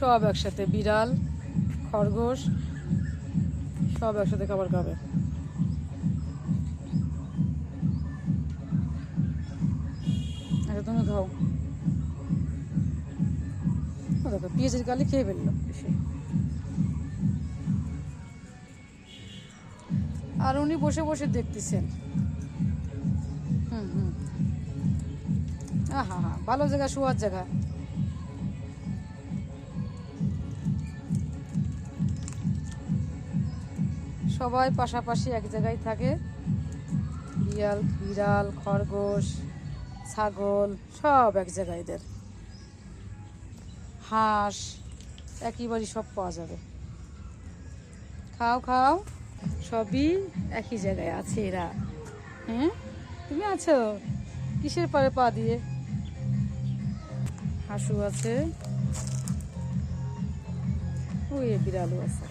সব একসাথে, বিড়াল, খরগোশ, সব একসাথে খাবার খাবে। আচ্ছা তুমি খাও। দেখো, পেঁয়াজের গালি খেয়ে ফেলল। আর উনি বসে বসে দেখতেছেন। হুম হুম। আহা হা ভালো জায়গা, শোয়ার জায়গা। সবাই পাশাপাশি এক জায়গায় থাকে। বিড়াল বিড়াল, খরগোশ, ছাগল, সব এক জায়গায় এদের। হাঁস একইবারই সব পাওয়া যাবে। খাও খাও, সবই একই জায়গায় আছে এরা। হ্যাঁ? তুমি আছো? কিসের পারে পা দিয়ে? হাসু আছে। ওই বিড়ালও আছে।